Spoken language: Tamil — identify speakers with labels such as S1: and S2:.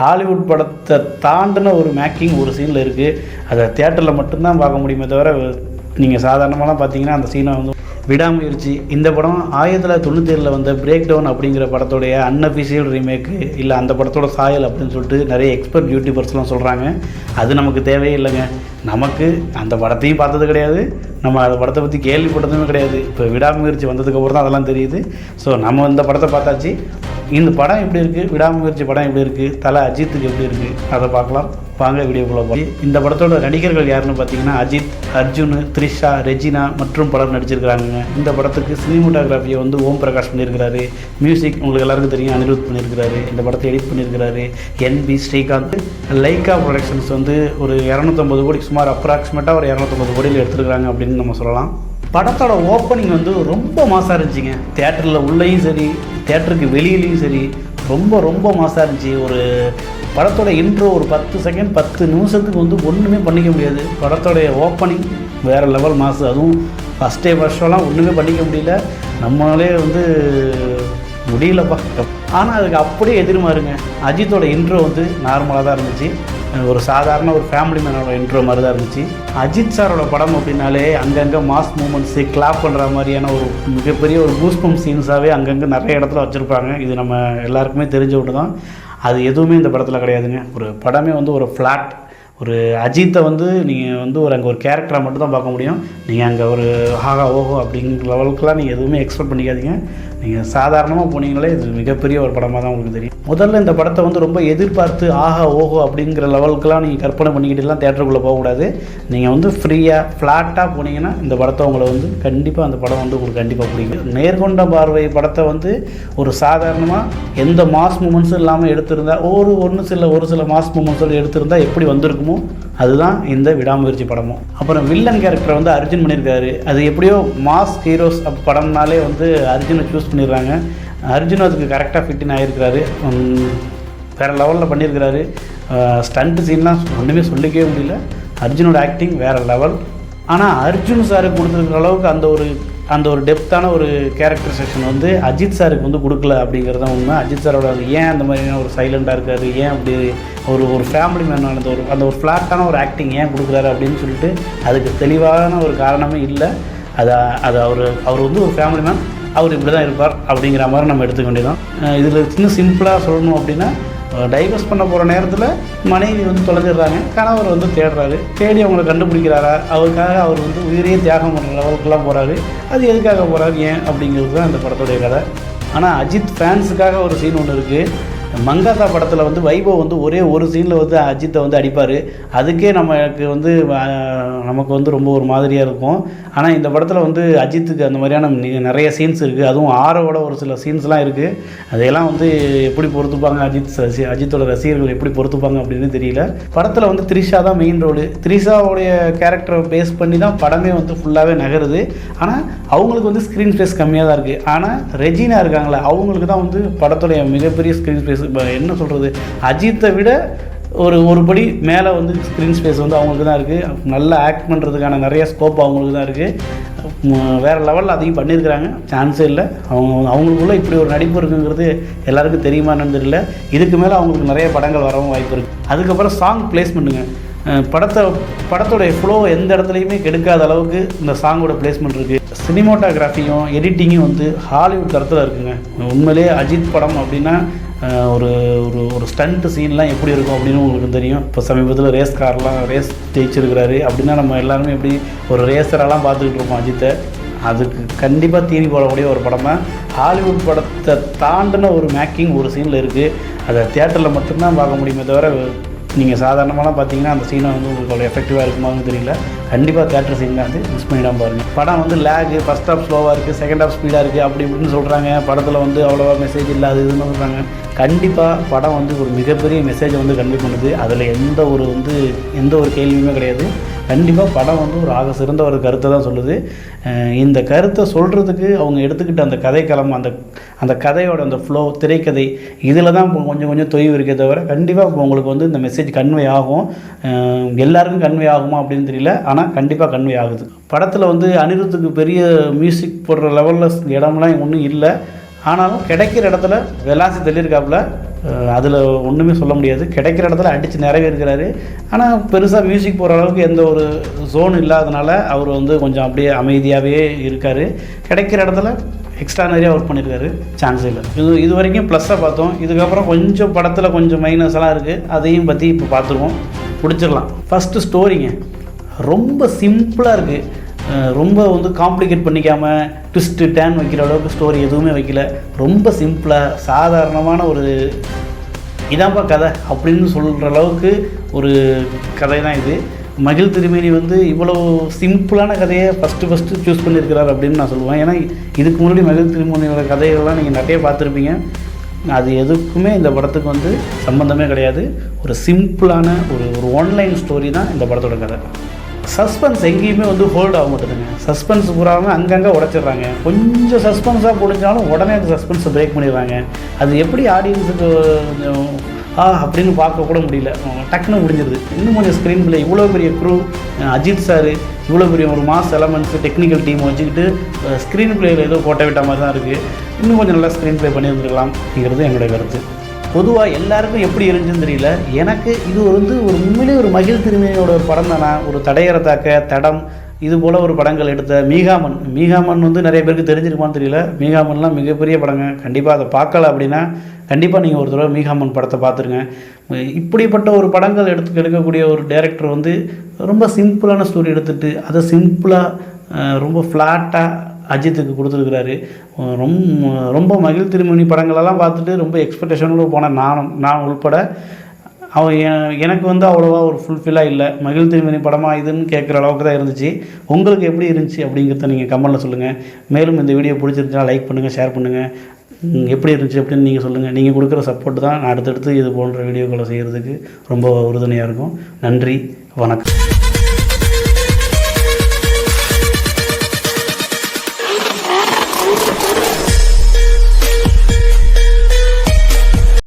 S1: ஹாலிவுட் படத்தை தாண்டின ஒரு மேக்கிங் ஒரு சீனில் இருக்குது அதை தேட்டரில் மட்டும்தான் பார்க்க முடியுமே தவிர நீங்கள் சாதாரணமாலாம் பார்த்தீங்கன்னா அந்த சீனை வந்து விடாமுயற்சி. இந்த படம் ஆயிரத்தி தொள்ளாயிரத்தி தொண்ணூற்றி வந்த பிரேக் டவுன் அப்படிங்கிற படத்தோடைய அன்அஃபிஷியல் ரீமேக்கு இல்லை அந்த படத்தோட சாயல் அப்படின்னு சொல்லிட்டு நிறைய எக்ஸ்பர்ட் யூடியூபர்ஸ்லாம் சொல்கிறாங்க அது நமக்கு தேவையே இல்லைங்க. நமக்கு அந்த படத்தையும் பார்த்தது கிடையாது. நம்ம அந்த படத்தை பற்றி கேள்விப்பட்டதுமே கிடையாது. இப்போ விடாமுயற்சி வந்ததுக்கப்புறம் தான் அதெல்லாம் தெரியுது. ஸோ நம்ம இந்த படத்தை பார்த்தாச்சு. இந்த படம் எப்படி இருக்குது விடாமுயற்சி படம் எப்படி இருக்குது தலை அஜித்துக்கு எப்படி இருக்குது அதை பார்க்கலாம். வாங்க வீடியோக்குள்ளே போய் இந்த படத்தோட நடிகர்கள் யாருன்னு பார்த்தீங்கன்னா அஜித் அர்ஜுன் த்ரிஷா ரெஜினா மற்றும் படம் நடிச்சிருக்கிறாங்க இந்த படத்துக்கு சினிமோட்டோகிராஃபியை வந்து ஓம் பிரகாஷ் பண்ணியிருக்கிறாரு. மியூசிக் உங்களுக்கு எல்லாருக்கும் தெரியும் அனிருத் பண்ணியிருக்கிறாரு. இந்த படத்தை எடிட் பண்ணியிருக்கிறாரு. என்பி ஸ்ரீகாந்த். லைக்கா ப்ரொடக்ஷன்ஸ் வந்து ஒரு இரநூத்தம்பது கோடி சுமார் அப்ராக்சிமேட்டாக ஒரு இரநூத்தம்பது கோடியில் எடுத்துருக்காங்க அப்படின்னு நம்ம சொல்லலாம். படத்தோட ஓப்பனிங் வந்து ரொம்ப மாசாக இருந்துச்சுங்க. தேட்டரில் உள்ளேயும் சரி தேட்டருக்கு வெளியிலையும் சரி ரொம்ப ரொம்ப மாசாக இருந்துச்சு. ஒரு படத்தோட இன்ட்ரோ ஒரு பத்து செகண்ட் பத்து நிமிஷத்துக்கு வந்து ஒன்றுமே பண்ணிக்க முடியாது. படத்தோடைய ஓப்பனிங் வேறு லெவல் மாசு அதுவும் ஃபஸ்ட்டே வருஷம்லாம் ஒன்றுமே பண்ணிக்க முடியல. நம்மளாலே வந்து முடியலப்பா. ஆனால் அதுக்கு அப்படியே எதிர்மாருங்க அஜித்தோட இன்ட்ரோ வந்து நார்மலாக தான் இருந்துச்சு. ஒரு சாதாரண ஒரு ஃபேமிலி மேனோட இன்ட்ரோ மாதிரி தான் இருந்துச்சு. அஜித் சாரோட படம் அப்படின்னாலே அங்கங்கே மாஸ் மூமெண்ட்ஸு கிளாப் பண்ணுற மாதிரியான ஒரு மிகப்பெரிய ஒரு பூஸ்பம் சீன்ஸாகவே அங்கங்கே நிறைய இடத்துல வச்சுருப்பாங்க. இது நம்ம எல்லாருக்குமே தெரிஞ்ச ஒன்று தான் அது எதுவுமே இந்த படத்தில் கிடையாதுங்க. ஒரு படமே வந்து ஒரு ஃப்ளாட் ஒரு அஜித்தை வந்து நீங்கள் வந்து ஒரு அங்கே ஒரு கேரக்டரை மட்டும் தான் பார்க்க முடியும். நீங்கள் அங்கே ஒரு ஹாகா ஓஹோ அப்படிங்கிற லெவலுக்குலாம் நீங்கள் எதுவுமே எக்ஸ்பெக்ட் பண்ணிக்காதீங்க. நீங்கள் சாதாரணமாக போனீங்களே இது மிகப்பெரிய ஒரு படமாக தான் உங்களுக்கு தெரியும். முதல்ல இந்த படத்தை வந்து ரொம்ப எதிர்பார்த்து ஆஹா ஓஹோ அப்படிங்கிற லெவலுக்குலாம் நீங்கள் கற்பனை பண்ணிக்கிட்டுலாம் தேட்டருக்குள்ளே போகக்கூடாது. நீங்கள் வந்து ஃப்ரீயாக ஃப்ளாட்டாக போனீங்கன்னா இந்த படத்தை உங்களை வந்து கண்டிப்பாக அந்த படம் வந்து உங்களுக்கு கண்டிப்பாக பிடிக்கும். நேர்கொண்ட பார்வை படத்தை வந்து ஒரு சாதாரணமாக எந்த மாஸ் மூமெண்ட்ஸும் இல்லாமல் எடுத்திருந்தால் ஒரு ஒன்று சில ஒரு சில மாஸ் மூமெண்ட்ஸோடு எடுத்திருந்தால் எப்படி வந்திருக்கும் அதுதான் இந்த விடாமுயற்சி படமும். அப்புறம் வில்லன் கேரக்டரை வந்து அர்ஜுன் பண்ணியிருக்காரு. அது எப்படியோ மாஸ் ஹீரோஸ் படம்னாலே வந்து அர்ஜுனை சூஸ் பண்ணிடுறாங்க. அர்ஜுன் அதுக்கு கரெக்டாக ஃபிட்டின் ஆகிருக்கிறாரு வேறு லெவலில் பண்ணியிருக்கிறாரு. ஸ்டண்ட் சீன்லாம் ஒன்றுமே சொல்லிக்கவே முடியல. அர்ஜுனோட ஆக்டிங் வேறு லெவல் ஆனால் அர்ஜுன் சாருக்கு கொடுத்துருக்கிற அளவுக்கு அந்த ஒரு அந்த ஒரு டெப்த்தான ஒரு கேரக்டர் செக்ஷன் வந்து அஜித் சாருக்கு வந்து கொடுக்கல அப்படிங்கிறது தான் உண்மை. அஜித் சாரோட ஏன் அந்த மாதிரியான ஒரு சைலண்டாக இருக்காரு? ஏன் அப்படி ஒரு ஒரு ஃபேமிலி மேனான அந்த ஒரு அந்த ஒரு ஃப்ளாட்டான ஒரு ஆக்டிங் ஏன் கொடுக்குறாரு அப்படின்னு சொல்லிட்டு அதுக்கு தெளிவான ஒரு காரணமே இல்லை. அது அது அவர் அவர் வந்து ஒரு ஃபேமிலி மேன் அவர் இப்படி தான் இருப்பார் அப்படிங்கிற மாதிரி நம்ம எடுத்துக்க வேண்டியதான் இதில் இன்னும் சிம்பிளாக சொல்லணும் அப்படின்னா டைவர்ஸ் பண்ண போகிற நேரத்தில் மனைவி வந்து தொலைஞ்சிடுறாங்க. கணவர் வந்து தேடுறாரு. தேடி அவங்கள கண்டுபிடிக்கிறாரா? அவருக்காக அவர் வந்து உயிரையே தியாகம் பண்ணுற லெவலுக்குலாம் போகிறாரு அது எதுக்காக போகிறாரு ஏன்? அப்படிங்கிறது தான் இந்த படத்துடைய கதை. ஆனால் அஜித் ஃபேன்ஸுக்காக ஒரு சீன் ஒன்று இருக்குது மங்காசா படத்தில் வந்து வைபவ் வந்து ஒரே ஒரு சீனில் வந்து அஜித்தை வந்து அடிப்பார். அதுக்கே நமக்கு வந்து நமக்கு வந்து ரொம்ப ஒரு மாதிரியாக இருக்கும். ஆனால் இந்த படத்தில் வந்து அஜித்துக்கு அந்த மாதிரியான நிறைய சீன்ஸ் இருக்குது அதுவும் ஆரோட ஒரு சில சீன்ஸ்லாம் இருக்குது அதையெல்லாம் வந்து எப்படி பொறுத்துப்பாங்க அஜித் அஜித்தோட ரசிகர்கள் எப்படி பொறுத்துப்பாங்க அப்படின்னு தெரியல. படத்தில் வந்து த்ரிஷா தான் மெயின் ரோடு த்ரிஷாவுடைய கேரக்டரை பேஸ் பண்ணி தான் படமே வந்து ஃபுல்லாகவே நகருது. ஆனால் அவங்களுக்கு வந்து ஸ்க்ரீன் ஸ்பேஸ் கம்மியாக தான் இருக்குது ஆனால் ரெஜினா இருக்காங்களே அவங்களுக்கு தான் வந்து படத்துடைய மிகப்பெரிய ஸ்க்ரீன் ஸ்பேஸ் என்ன சொல்கிறது அஜித்தை விட ஒரு ஒரு படி மேலே வந்து ஸ்க்ரீன் ஸ்பேஸ் வந்து அவங்களுக்கு தான் இருக்குது நல்லா ஆக்ட் பண்ணுறதுக்கான நிறைய ஸ்கோப் அவங்களுக்கு தான் இருக்குது வேறு லெவலில் அதையும் பண்ணியிருக்கிறாங்க. சான்ஸே இல்லை. அவங்க அவங்களுக்குள்ளே இப்படி ஒரு நடிப்பு இருக்குங்கிறது எல்லாருக்கும் தெரியுமான்னு தெரியல. இதுக்கு மேலே அவங்களுக்கு நிறைய படங்கள் வரவும் வாய்ப்பு இருக்குது அதுக்கப்புறம் சாங் பிளேஸ்மெண்ட்டுங்க படத்தை படத்தோடைய ஃப்ளோ எந்த இடத்துலையுமே கெடுக்காத அளவுக்கு இந்த சாங்கோட பிளேஸ்மெண்ட் இருக்குது சினிமோட்டோகிராஃபியும் எடிட்டிங்கும் வந்து ஹாலிவுட் தரத்தில் இருக்குங்க. உண்மையிலே அஜித் படம் அப்படின்னா ஒரு ஒரு ஒரு ஸ்டண்ட் சீன்லாம் எப்படி இருக்கும் அப்படின்னு உங்களுக்கு தெரியும். இப்போ சமீபத்தில் ரேஸ் கார்லாம் ரேஸ் ஜெயிச்சிருக்கிறாரு. அப்படின்னா நம்ம எல்லாருமே எப்படி ஒரு ரேசரெல்லாம் பார்த்துக்கிட்டு இருப்போம் அஜித்தை. அதுக்கு கண்டிப்பாக தீனி போடக்கூடிய ஒரு படமாக ஹாலிவுட் படத்தை தாண்டின ஒரு மேக்கிங் ஒரு சீனில் இருக்குது அதை தேட்டரில் மட்டும்தான் பார்க்க முடியுமே தவிர நீங்கள் சாதாரணமாலாம் பார்த்தீங்கன்னா அந்த சீனை வந்து உங்களுக்கு அவ்வளோ எஃபெக்டிவாக இருக்குமான்னு தெரியல. கண்டிப்பாக தேட்டர் சீன் வந்து மிஸ் பண்ணிடாம பாருங்கள் படம் வந்து லேகு ஃபஸ்ட் ஹாஃப் ஸ்லோவாக இருக்குது செகண்ட் ஹாஃப் ஸ்பீடாக இருக்குது அப்படி இப்படின்னு சொல்கிறாங்க படத்தில் வந்து அவ்வளோவா மெசேஜ் இல்லை இதுன்னு சொல்கிறாங்க கண்டிப்பாக படம் வந்து ஒரு மிகப்பெரிய மெசேஜை வந்து கன்வே பண்ணுது. அதில் எந்த ஒரு வந்து எந்த ஒரு கேள்வியுமே கிடையாது. கண்டிப்பாக படம் வந்து ஒரு ஆக சிறந்த ஒரு கருத்தை தான் சொல்லுது. இந்த கருத்தை சொல்கிறதுக்கு அவங்க எடுத்துக்கிட்ட அந்த கதைக்களம் அந்த அந்த கதையோட அந்த ஃப்ளோ திரைக்கதை இதில் தான் கொஞ்சம் கொஞ்சம் தொய்வு இருக்கே தவிர கண்டிப்பாக இப்போ உங்களுக்கு வந்து இந்த மெசேஜ் கன்வே ஆகும். எல்லாருக்கும் கன்வே ஆகுமா அப்படின்னு தெரியல. ஆனால் கண்டிப்பாக கன்வே ஆகுது. படத்தில் வந்து அனிருத்துக்கு பெரிய மியூசிக் போடுற லெவலில் இடம்லாம் ஒன்றும் இல்லை. ஆனாலும் கிடைக்கிற இடத்துல வெலாசி தள்ளியிருக்காப்புல. அதில் ஒன்றுமே சொல்ல முடியாது. கிடைக்கிற இடத்துல அடித்து நிறைவேறுகிறாரு. ஆனால் பெருசாக மியூசிக் போகிற அளவுக்கு எந்த ஒரு ஜோன் இல்லாதனால அவர் வந்து கொஞ்சம் அப்படியே அமைதியாகவே இருக்கார். கிடைக்கிற இடத்துல எக்ஸ்ட்ரா நிறையா ஒர்க் பண்ணியிருக்காரு சான்ஸ் இல்லை. இது இது வரைக்கும் ப்ளஸ்ஸாக பார்த்தோம். இதுக்கப்புறம் கொஞ்சம் படத்தில் கொஞ்சம் மைனஸ் எல்லாம் இருக்குது அதையும் பற்றி இப்போ பார்த்துருவோம். பிடிச்சிடலாம். ஃபஸ்ட்டு ஸ்டோரிங்க ரொம்ப சிம்பிளாக இருக்குது ரொம்ப வந்து காம்ப்ளிகேட் பண்ணிக்காமல் ட்விஸ்ட்டு டேன் வைக்கிற அளவுக்கு ஸ்டோரி எதுவுமே வைக்கல. ரொம்ப சிம்பிளாக சாதாரணமான ஒரு இதான்ப்பா கதை அப்படின்னு சொல்கிற அளவுக்கு ஒரு கதை தான் இது. மகிழ் திருமேனி வந்து இவ்வளோ சிம்பிளான கதையை ஃபஸ்ட்டு ஃபஸ்ட்டு சூஸ் பண்ணியிருக்கிறார் அப்படின்னு நான் சொல்லுவேன். ஏன்னா இதுக்கு முன்னாடி மகிழ் திருமேனியோட கதைகள்லாம் நீங்கள் நிறைய பார்த்துருப்பீங்க. அது எதுக்குமே இந்த படத்துக்கு வந்து சம்மந்தமே கிடையாது. ஒரு சிம்பிளான ஒரு ஒரு ஆன்லைன் ஸ்டோரி தான் இந்த படத்தோட கதை. சஸ்பென்ஸ் எங்கேயுமே வந்து ஹோல்ட் ஆக மாட்டேதுங்க. சஸ்பென்ஸ் பூராமல் அங்கங்கே உடச்சிடுறாங்க. கொஞ்சம் சஸ்பென்ஸாக பிடிச்சாலும் உடனே அந்த சஸ்பென்ஸை பிரேக் பண்ணிடுறாங்க. அது எப்படி ஆடியன்ஸுக்கு கொஞ்சம் ஆ அப்படின்னு பார்க்க கூட முடியல. டக்குன்னு முடிஞ்சிருது. இன்னும் கொஞ்சம் ஸ்க்ரீன் பிளே இவ்வளோ பெரிய க்ரூ அஜித் சார் இவ்வளோ பெரிய ஒரு மாஸ் எலமெண்ட்ஸ் டெக்னிக்கல் டீம் வச்சுக்கிட்டு ஸ்க்ரீன் பிளேயில் ஏதோ போட்ட விட்ட மாதிரி தான் இருக்குது இன்னும் கொஞ்சம் நல்லா ஸ்க்ரீன் ப்ளே பண்ணியிருந்துருக்கலாம்ங்கிறது என்னுடைய கருத்து. பொதுவாக எல்லாருக்கும் எப்படி இருந்துச்சுன்னு தெரியல. எனக்கு இது வந்து ஒரு உண்மையிலே ஒரு மகிழ் திருமையோட ஒரு படம் தானே? ஒரு தடையறதாக்க தடம் இது போல் ஒரு படங்கள் எடுத்த மீகாமன். மீகாமன் வந்து நிறைய பேருக்கு தெரிஞ்சிருக்குமான்னு தெரியல. மீகாமன்லாம் மிகப்பெரிய படங்க. கண்டிப்பாக அதை பார்க்கல அப்படின்னா கண்டிப்பாக நீங்கள் ஒரு தடவை மீகாமன் படத்தை பார்த்துருங்க. இப்படிப்பட்ட ஒரு படங்கள் எடுத்து எடுக்கக்கூடிய ஒரு டேரக்டர் வந்து ரொம்ப சிம்பிளான ஸ்டோரி எடுத்துகிட்டு அதை சிம்பிளாக ரொம்ப ஃப்ளாட்டாக அஜித்துக்கு கொடுத்துருக்குறாரு. ரொம்ப ரொம்ப மகிழ் திருமணி படங்களெல்லாம் பார்த்துட்டு ரொம்ப எக்ஸ்பெக்டேஷனோடு போனேன் நானும் நான் உள்பட. அவன் எ- எனக்கு வந்து அவ்வளோவா ஒரு ஃபுல்ஃபில்லாக இல்லை. மகிழ் திருமணி படமாக இதுன்னு கேட்குற அளவுக்கு தான் இருந்துச்சு. உங்களுக்கு எப்படி இருந்துச்சு அப்படிங்கிறத நீங்கள் கமெண்ட்டில் சொல்லுங்கள் மேலும் இந்த வீடியோ பிடிச்சிருந்துச்சுன்னா லைக் பண்ணுங்கள் ஷேர் பண்ணுங்கள் எப்படி இருந்துச்சு அப்படின்னு நீங்கள் சொல்லுங்கள் நீங்கள் கொடுக்குற சப்போர்ட் தான் நான் அடுத்தடுத்து இது போன்ற வீடியோக்களை செய்கிறதுக்கு ரொம்ப உறுதுணையாக இருக்கும். நன்றி வணக்கம்.